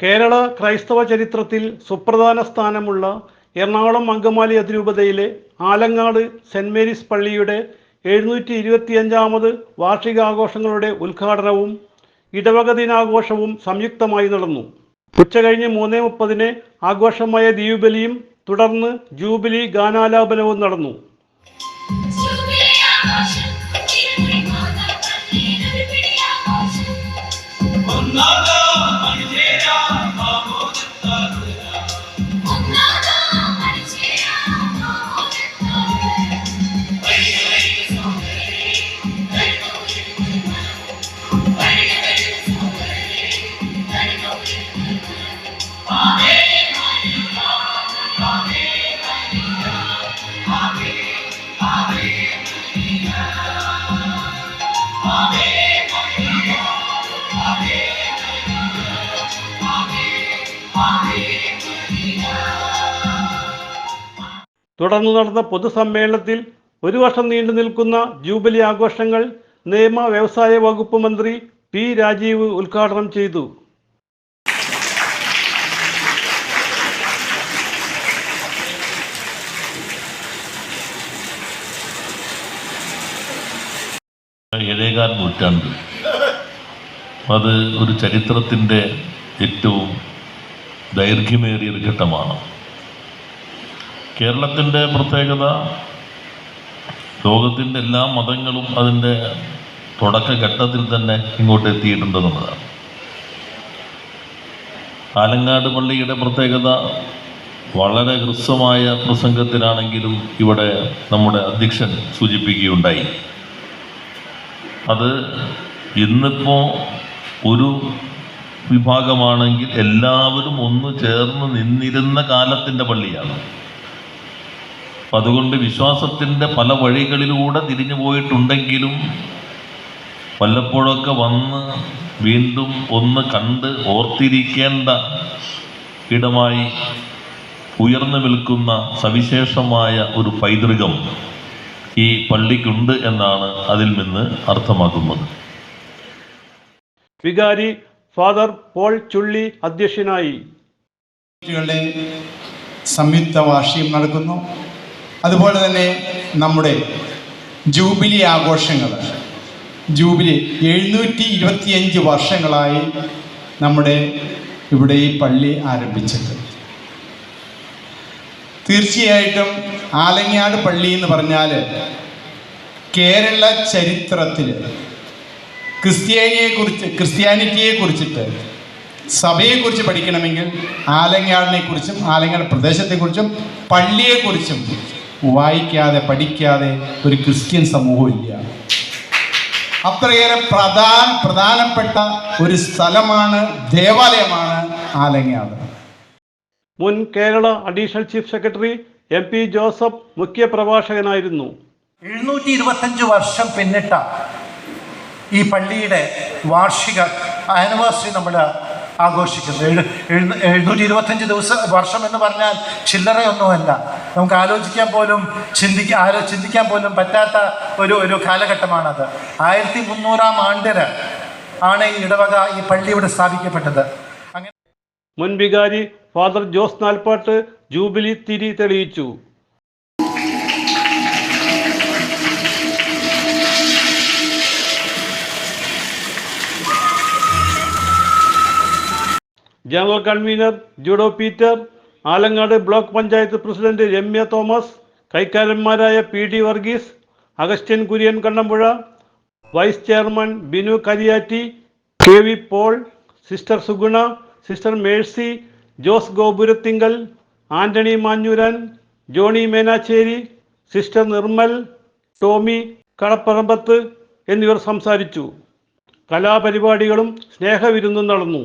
കേരള ക്രൈസ്തവ ചരിത്രത്തിൽ സുപ്രധാന സ്ഥാനമുള്ള എറണാകുളം അങ്കമാലി അതിരൂപതയിലെ ആലങ്ങാട് സെന്റ് മേരീസ് പള്ളിയുടെ എഴുന്നൂറ്റി ഇരുപത്തിയഞ്ചാമത് വാർഷികാഘോഷങ്ങളുടെ ഉദ്ഘാടനവും ഇടവക ദിനാഘോഷവും സംയുക്തമായി നടന്നു. ഉച്ചകഴിഞ്ഞ് മൂന്നേ മുപ്പതിന് ആഘോഷമായ ദ്വീപലിയും തുടർന്ന് ജൂബിലി ഗാനാലാപനവും നടന്നു. ജൂബിലി തുടർന്ന് നടന്ന പൊതുസമ്മേളനത്തിൽ ഒരു വർഷം നീണ്ടു നിൽക്കുന്ന ജൂബിലി ആഘോഷങ്ങൾ നിയമ വ്യവസായ വകുപ്പ് മന്ത്രി പി രാജീവ് ഉദ്ഘാടനം ചെയ്തു. ഏഴേകാൽ നൂറ്റാണ്ട്. അത് ഒരു ചരിത്രത്തിന്റെ ഏറ്റവും ദൈർഘ്യമേറിയ ഒരു ഘട്ടമാണ്. കേരളത്തിന്റെ പ്രത്യേകത ലോകത്തിന്റെ എല്ലാ മതങ്ങളും അതിന്റെ തുടക്കഘട്ടത്തിൽ തന്നെ ഇങ്ങോട്ട് എത്തിയിട്ടുണ്ടെന്നുള്ളതാണ് ആലങ്ങാട് പള്ളിയുടെ പ്രത്യേകത വളരെ ഹൃസ്വമായ പ്രസംഗത്തിലാണെങ്കിലും ഇവിടെ നമ്മുടെ അധ്യക്ഷൻ സൂചിപ്പിക്കുകയുണ്ടായി. അത് ഇന്നിപ്പോൾ ഒരു വിഭാഗമാണെങ്കിൽ എല്ലാവരും ഒന്ന് ചേർന്ന് നിന്നിരുന്ന കാലത്തിന്റെ പള്ളിയാണ്. അപ്പം അതുകൊണ്ട് വിശ്വാസത്തിന്റെ പല വഴികളിലൂടെ തിരിഞ്ഞു പോയിട്ടുണ്ടെങ്കിലും വല്ലപ്പോഴൊക്കെ വന്ന് വീണ്ടും ഒന്ന് കണ്ട് ഓർത്തിരിക്കേണ്ട ഇടമായി ഉയർന്നു നിൽക്കുന്ന സവിശേഷമായ ഒരു പൈതൃകം ഈ പള്ളിക്കുണ്ട് എന്നാണ് അതിൽ നിന്ന് അർത്ഥമാക്കുന്നത്. വികാരി ഫാദർ പോൾ ചുള്ളി അധ്യക്ഷനായി. സംയുക്ത വാർഷികം നടക്കുന്നു. അതുപോലെ തന്നെ നമ്മുടെ ജൂബിലി ആഘോഷങ്ങൾ. ജൂബിലി എഴുന്നൂറ്റി ഇരുപത്തിയഞ്ച് വർഷങ്ങളായി നമ്മുടെ ഇവിടെ ഈ പള്ളി ആരംഭിച്ചത് തീർച്ചയായിട്ടും ആലങ്ങാട് പള്ളി എന്ന് പറഞ്ഞാൽ കേരള ചരിത്രത്തിൽ ക്രിസ്ത്യാനിയെക്കുറിച്ച് ക്രിസ്ത്യാനിറ്റിയെ കുറിച്ചിട്ട് സഭയെക്കുറിച്ച് പഠിക്കണമെങ്കിൽ ആലങ്ങാടിനെ കുറിച്ചും ആലങ്ങാട് പ്രദേശത്തെക്കുറിച്ചും പള്ളിയെക്കുറിച്ചും വായിക്കാതെ പഠിക്കാതെ ഒരു ക്രിസ്ത്യൻ സമൂഹമില്ല. അത്രയേറെ പ്രധാന പ്രധാനപ്പെട്ട ഒരു സ്ഥലമാണ് ദേവാലയമാണ് ആലങ്ങാട് മുൻ Kerala additional chief secretary M P Joseph മുഖ്യ പ്രഭാഷകനായിരുന്നു എഴുന്നൂറ്റി ഇരുപത്തഞ്ച് വർഷം പിന്നിട്ട ഈ പള്ളിയുടെ വാർഷിക ആനിവേഴ്സറി നമ്മൾ ആഘോഷിക്കുന്നു. എഴു എഴുന്ന- എഴുന്നൂറ്റി ഇരുപത്തഞ്ച് ദിവസം വർഷം എന്ന് പറഞ്ഞാൽ ചില്ലറയൊന്നുമല്ല. നമുക്ക് ആലോചിക്കാൻ പോലും ചിന്തിക്കാൻ ആലോ ചിന്തിക്കാൻ പോലും പറ്റാത്ത ഒരു ഒരു കാലഘട്ടമാണത്. ആയിരത്തി മുന്നൂറാം ആണ്ടിന് ആണ് ഈ ഇടവക ഈ പള്ളി ഇവിടെ സ്ഥാപിക്കപ്പെട്ടത്. അങ്ങനെ മുൻവികാരി ഫാദർ ജോസ് നാൽപ്പാട്ട് ജൂബിലി തിരി തെളിയിച്ചു. General convener Judo Peter Alangad block panchayat president Ramya Thomas കൈക്കാരന്മാരായ P D Varghese Augustine Kurian Kannampuzha vice chairman Binu Kariyatti K V Paul sister Suguna sister Mercy Jose Gopurathinkal Antony Manjooran Johnny Menacherry sister Nirmal Tomy Kalaparambath എന്നിവർ സംസാരിച്ചു. കലാപരിപാടികളും സ്നേഹവിരുന്നും നടന്നു.